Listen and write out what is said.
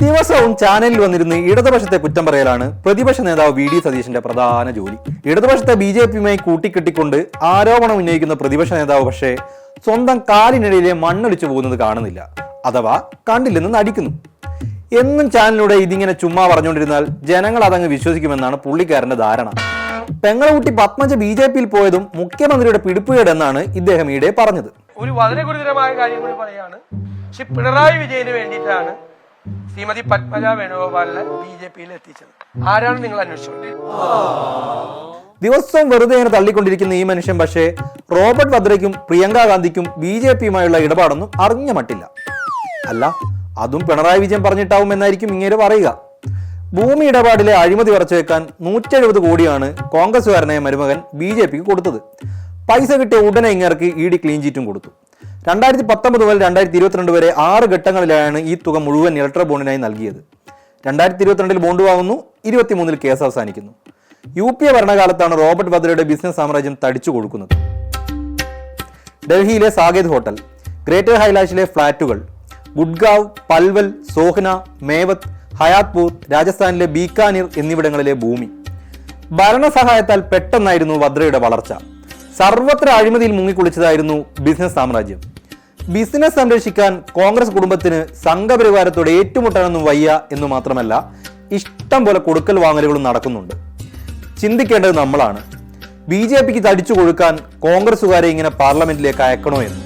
ദിവസവും ചാനലിൽ വന്നിരുന്ന് ഇടതുപക്ഷത്തെ കുറ്റം പറയലാണ് പ്രതിപക്ഷ നേതാവ് വി ഡി സതീശന്റെ പ്രധാന ജോലി. ഇടതുപക്ഷത്തെ ബി ജെ പിയുമായി കൂട്ടിക്കെട്ടിക്കൊണ്ട് ആരോപണം ഉന്നയിക്കുന്ന പ്രതിപക്ഷ നേതാവ് പക്ഷേ സ്വന്തം കാലിനിടയിലെ മണ്ണൊലിച്ചു പോകുന്നത് കാണുന്നില്ല. അഥവാ കണ്ടില്ലെന്ന് നടിക്കുന്നു. എന്നും ചാനലിലൂടെ ഇതിങ്ങനെ ചുമ്മാ പറഞ്ഞുകൊണ്ടിരുന്നാൽ ജനങ്ങൾ അതങ്ങ് വിശ്വസിക്കുമെന്നാണ് പുള്ളിക്കാരന്റെ ധാരണ. പെങ്ങളൂട്ടി പത്മജ ബി ജെ പിയിൽ പോയതും മുഖ്യമന്ത്രിയുടെ പിടിപ്പുകേടെന്നാണ് ഇദ്ദേഹം ഈടെ പറഞ്ഞത്. ഒരു വളരെ ഗുരുതരമായ കാര്യം കൂടി പറയാണ്. പിണറായി വിജയന് വേണ്ടിയിട്ടാണ് ശ്രീമതി പത്മജ വേണുഗോപാലിനെ ബി ജെ പിയിൽ എത്തിച്ചത്. ആരാണ് നിങ്ങൾ അന്വേഷിച്ചത്? ദിവസവും വെറുതെ ഇങ്ങനെ തള്ളിക്കൊണ്ടിരിക്കുന്ന ഈ മനുഷ്യൻ പക്ഷേ റോബർട്ട് വദ്രയ്ക്കും പ്രിയങ്ക ഗാന്ധിക്കും ബി ജെ പിയുമായുള്ള ഇടപാടൊന്നും അറിഞ്ഞ മട്ടില്ല. അല്ല അതും പിണറായി വിജയൻ പറഞ്ഞിട്ടാവും എന്നായിരിക്കും ഇങ്ങനെ പറയുക. ഭൂമി ഇടപാടിലെ അഴിമതി ഉറച്ചു വെക്കാൻ നൂറ്റെഴുപത് കോടിയാണ് കോൺഗ്രസുകാരനായ മരുമകൻ ബി ജെ പിക്ക് കൊടുത്തത്. പൈസ കിട്ടിയ ഉടനെ ഇങ്ങേർക്ക് ഇ ഡി ക്ലീൻ ചീറ്റും കൊടുത്തു. രണ്ടായിരത്തി പത്തൊമ്പത് മുതൽ രണ്ടായിരത്തി ഇരുപത്തിരണ്ട് വരെ ആറ് ഘട്ടങ്ങളിലാണ് ഈ തുക മുഴുവൻ ഇലക്ട്ര ബോണ്ടിനായി നൽകിയത്. രണ്ടായിരത്തി ഇരുപത്തിരണ്ടിൽ ബോണ്ട് വാങ്ങുന്നു ഇരുപത്തിമൂന്നിൽ കേസ് അവസാനിക്കുന്നു. യു പി എ ഭരണകാലത്താണ് റോബർട്ട് വദ്രയുടെ ബിസിനസ് സാമ്രാജ്യം തടിച്ചു കൊടുക്കുന്നത് ഡൽഹിയിലെ സാകേത് ഹോട്ടൽ ഗ്രേറ്റർ ഹൈലാഷിലെ ഫ്ളാറ്റുകൾ ഗുഡ്ഗാവ് പൽവൽ സോഹ്ന മേവത്ത് ഹയാത്പൂർ രാജസ്ഥാനിലെ ബീക്കാനീർ എന്നിവിടങ്ങളിലെ ഭൂമി. ഭരണസഹായത്താൽ പെട്ടെന്നായിരുന്നു വദ്രയുടെ വളർച്ച. സർവത്ര അഴിമതിയിൽ മുങ്ങിക്കുളിച്ചതായിരുന്നു ബിസിനസ് സാമ്രാജ്യം. ബിസിനസ് സംരക്ഷിക്കാൻ കോൺഗ്രസ് കുടുംബത്തിന് സംഘപരിവാരത്തോട് ഏറ്റുമുട്ടാനൊന്നും വയ്യ എന്ന് മാത്രമല്ല ഇഷ്ടം പോലെ കൊടുക്കൽ വാങ്ങലുകളും നടക്കുന്നുണ്ട്. ചിന്തിക്കേണ്ടത് നമ്മളാണ്. ബി ജെ പിക്ക് തടിച്ചു കൊടുക്കാൻ കോൺഗ്രസുകാരെ ഇങ്ങനെ പാർലമെന്റിലേക്ക് അയക്കണോ എന്ന്.